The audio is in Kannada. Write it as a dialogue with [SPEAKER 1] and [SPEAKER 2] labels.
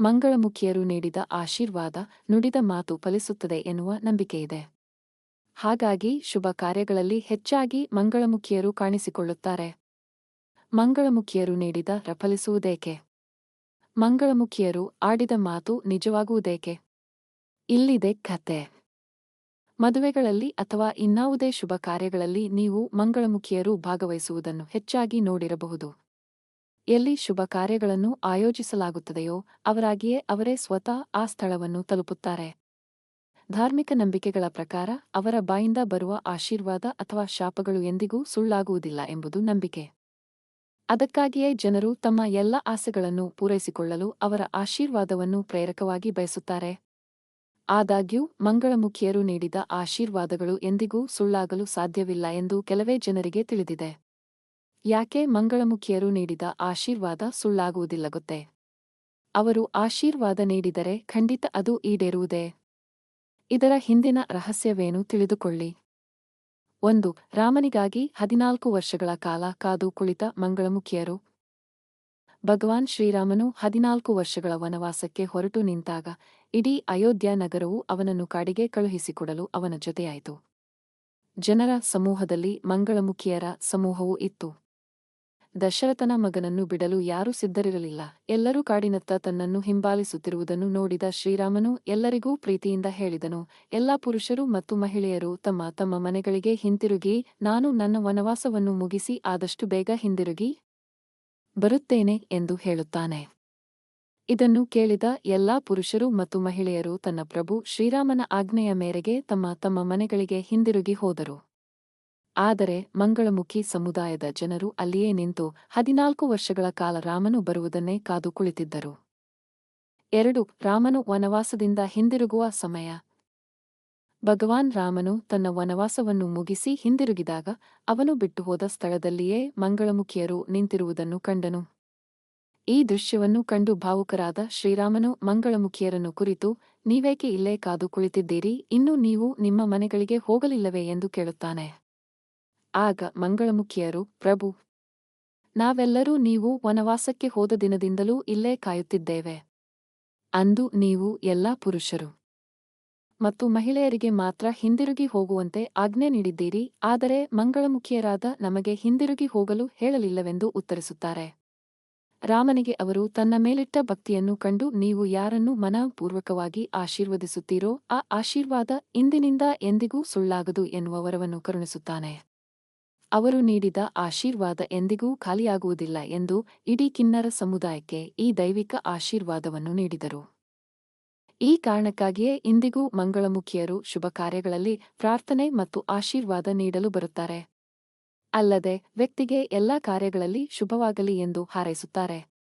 [SPEAKER 1] ಮಂಗಳಮುಖಿಯರು ನೀಡಿದ ಆಶೀರ್ವಾದ ನುಡಿದ ಮಾತು ಫಲಿಸುತ್ತದೆ ಎನ್ನುವ ನಂಬಿಕೆಯಿದೆ. ಹಾಗಾಗಿ ಶುಭ ಕಾರ್ಯಗಳಲ್ಲಿ ಹೆಚ್ಚಾಗಿ ಮಂಗಳಮುಖಿಯರು ಕಾಣಿಸಿಕೊಳ್ಳುತ್ತಾರೆ. ಮಂಗಳಮುಖಿಯರು ನೀಡಿದ ರಫಲಿಸುವುದೇಕೆ? ಮಂಗಳಮುಖಿಯರು ಆಡಿದ ಮಾತು ನಿಜವಾಗುವುದೇಕೆ? ಇಲ್ಲಿದೆ ಕತೆ. ಮದುವೆಗಳಲ್ಲಿ ಅಥವಾ ಇನ್ನಾವುದೇ ಶುಭ ಕಾರ್ಯಗಳಲ್ಲಿ ನೀವು ಮಂಗಳಮುಖಿಯರು ಭಾಗವಹಿಸುವುದನ್ನು ಹೆಚ್ಚಾಗಿ ನೋಡಿರಬಹುದು. ಎಲ್ಲಿ ಶುಭ ಕಾರ್ಯಗಳನ್ನು ಆಯೋಜಿಸಲಾಗುತ್ತದೆಯೋ ಅವರಾಗಿಯೇ ಅವರೇ ಸ್ವತಃ ಆ ಸ್ಥಳವನ್ನು ತಲುಪುತ್ತಾರೆ. ಧಾರ್ಮಿಕ ನಂಬಿಕೆಗಳ ಪ್ರಕಾರ ಅವರ ಬಾಯಿಂದ ಬರುವ ಆಶೀರ್ವಾದ ಅಥವಾ ಶಾಪಗಳು ಎಂದಿಗೂ ಸುಳ್ಳಾಗುವುದಿಲ್ಲ ಎಂಬುದು ನಂಬಿಕೆ. ಅದಕ್ಕಾಗಿಯೇ ಜನರು ತಮ್ಮ ಎಲ್ಲ ಆಸೆಗಳನ್ನು ಪೂರೈಸಿಕೊಳ್ಳಲು ಅವರ ಆಶೀರ್ವಾದವನ್ನು ಪ್ರೇರಕವಾಗಿ ಬಯಸುತ್ತಾರೆ. ಆದಾಗ್ಯೂ, ಮಂಗಳಮುಖಿಯರು ನೀಡಿದ ಆಶೀರ್ವಾದಗಳು ಎಂದಿಗೂ ಸುಳ್ಳಾಗಲು ಸಾಧ್ಯವಿಲ್ಲ ಎಂದು ಕೆಲವೇ ಜನರಿಗೆ ತಿಳಿದಿದೆ. ಯಾಕೆ ಮಂಗಳಮುಖಿಯರು ನೀಡಿದ ಆಶೀರ್ವಾದ ಸುಳ್ಳಾಗುವುದಿಲ್ಲ ಗೊತ್ತೇ ಅವರು ಆಶೀರ್ವಾದ ನೀಡಿದರೆ ಖಂಡಿತ ಅದು ಈಡೇರುವುದೇ? ಇದರ ಹಿಂದಿನ ರಹಸ್ಯವೇನು ತಿಳಿದುಕೊಳ್ಳಿ. ಒಂದು, ರಾಮನಿಗಾಗಿ ಹದಿನಾಲ್ಕು ವರ್ಷಗಳ ಕಾಲ ಕಾದು ಕುಳಿತ ಮಂಗಳಮುಖಿಯರು. ಭಗವಾನ್ ಶ್ರೀರಾಮನು ಹದಿನಾಲ್ಕು ವರ್ಷಗಳ ವನವಾಸಕ್ಕೆ ಹೊರಟು ನಿಂತಾಗ ಇಡೀ ಅಯೋಧ್ಯ ನಗರವು ಅವನನ್ನು ಕಾಡಿಗೆ ಕಳುಹಿಸಿಕೊಡಲು ಅವನ ಜೊತೆಯಾಯಿತು. ಜನರ ಸಮೂಹದಲ್ಲಿ ಮಂಗಳಮುಖಿಯರ ಸಮೂಹವೂ ಇತ್ತು. ದಶರಥನ ಮಗನನ್ನು ಬಿಡಲು ಯಾರೂ ಸಿದ್ಧರಿರಲಿಲ್ಲ. ಎಲ್ಲರೂ ಕಾಡಿನತ್ತ ತನ್ನನ್ನು ಹಿಂಬಾಲಿಸುತ್ತಿರುವುದನ್ನು ನೋಡಿದ ಶ್ರೀರಾಮನು ಎಲ್ಲರಿಗೂ ಪ್ರೀತಿಯಿಂದ ಹೇಳಿದನು. ಎಲ್ಲಾ ಪುರುಷರು ಮತ್ತು ಮಹಿಳೆಯರು ತಮ್ಮ ತಮ್ಮ ಮನೆಗಳಿಗೆ ಹಿಂತಿರುಗಿ, ನಾನು ನನ್ನ ವನವಾಸವನ್ನು ಮುಗಿಸಿ ಆದಷ್ಟು ಬೇಗ ಹಿಂದಿರುಗಿ ಬರುತ್ತೇನೆ ಎಂದು ಹೇಳುತ್ತಾನೆ. ಇದನ್ನು ಕೇಳಿದ ಎಲ್ಲಾ ಪುರುಷರು ಮತ್ತು ಮಹಿಳೆಯರು ತನ್ನ ಪ್ರಭು ಶ್ರೀರಾಮನ ಆಜ್ಞೆಯ ಮೇರೆಗೆ ತಮ್ಮ ತಮ್ಮ ಮನೆಗಳಿಗೆ ಹಿಂದಿರುಗಿ ಹೋದರು. ಆದರೆ ಮಂಗಳಮುಖಿ ಸಮುದಾಯದ ಜನರು ಅಲ್ಲಿಯೇ ನಿಂತು ಹದಿನಾಲ್ಕು ವರ್ಷಗಳ ಕಾಲ ರಾಮನು ಬರುವುದನ್ನೇ ಕಾದು ಕುಳಿತಿದ್ದರು. ಎರಡು, ರಾಮನು ವನವಾಸದಿಂದ ಹಿಂದಿರುಗುವ ಸಮಯ. ಭಗವಾನ್ ರಾಮನು ತನ್ನ ವನವಾಸವನ್ನು ಮುಗಿಸಿ ಹಿಂದಿರುಗಿದಾಗ ಅವನು ಬಿಟ್ಟು ಹೋದ ಸ್ಥಳದಲ್ಲಿಯೇ ಮಂಗಳಮುಖಿಯರು ನಿಂತಿರುವುದನ್ನು ಕಂಡನು. ಈ ದೃಶ್ಯವನ್ನು ಕಂಡು ಭಾವುಕರಾದ ಶ್ರೀರಾಮನು ಮಂಗಳಮುಖಿಯರನ್ನು ಕುರಿತು, ನೀವೇಕೆ ಇಲ್ಲೇ ಕಾದು ಕುಳಿತಿದ್ದೀರಿ, ಇನ್ನೂ ನೀವು ನಿಮ್ಮ ಮನೆಗಳಿಗೆ ಹೋಗಲಿಲ್ಲವೇ ಎಂದು ಕೇಳುತ್ತಾನೆ. ಆಗ ಮಂಗಳಮುಖಿಯರು, ಪ್ರಭು, ನಾವೆಲ್ಲರೂ ನೀವು ವನವಾಸಕ್ಕೆ ಹೋದ ದಿನದಿಂದಲೂ ಇಲ್ಲೇ ಕಾಯುತ್ತಿದ್ದೇವೆ. ಅಂದು ನೀವು ಎಲ್ಲಾ ಪುರುಷರು ಮತ್ತು ಮಹಿಳೆಯರಿಗೆ ಮಾತ್ರ ಹಿಂದಿರುಗಿ ಹೋಗುವಂತೆ ಆಜ್ಞೆ ನೀಡಿದ್ದೀರಿ, ಆದರೆ ಮಂಗಳಮುಖಿಯರಾದ ನಮಗೆ ಹಿಂದಿರುಗಿ ಹೋಗಲು ಹೇಳಲಿಲ್ಲವೆಂದು ಉತ್ತರಿಸುತ್ತಾರೆ. ರಾಮನಿಗೆ ಅವರು, ತನ್ನ ಮೇಲಿಟ್ಟ ಭಕ್ತಿಯನ್ನು ಕಂಡು ನೀವು ಯಾರನ್ನು ಮನಃಪೂರ್ವಕವಾಗಿ ಆಶೀರ್ವದಿಸುತ್ತೀರೋ, ಆ ಆಶೀರ್ವಾದ ಇಂದಿನಿಂದ ಎಂದಿಗೂ ಸುಳ್ಳಾಗದು ಎನ್ನುವ ವರವನ್ನು ಕರುಣಿಸುತ್ತಾನೆ. ಅವರು ನೀಡಿದ ಆಶೀರ್ವಾದ ಎಂದಿಗೂ ಖಾಲಿಯಾಗುವುದಿಲ್ಲ ಎಂದು ಇಡೀ ಕಿನ್ನರ ಸಮುದಾಯಕ್ಕೆ ಈ ದೈವಿಕ ಆಶೀರ್ವಾದವನ್ನು ನೀಡಿದರು. ಈ ಕಾರಣಕ್ಕಾಗಿಯೇ ಇಂದಿಗೂ ಮಂಗಳಮುಖಿಯರು ಶುಭ ಕಾರ್ಯಗಳಲ್ಲಿ ಪ್ರಾರ್ಥನೆ ಮತ್ತು ಆಶೀರ್ವಾದ ನೀಡಲು ಬರುತ್ತಾರೆ. ಅಲ್ಲದೆ ವ್ಯಕ್ತಿಗೆ ಎಲ್ಲಾ ಕಾರ್ಯಗಳಲ್ಲಿ ಶುಭವಾಗಲಿ ಎಂದು ಹಾರೈಸುತ್ತಾರೆ.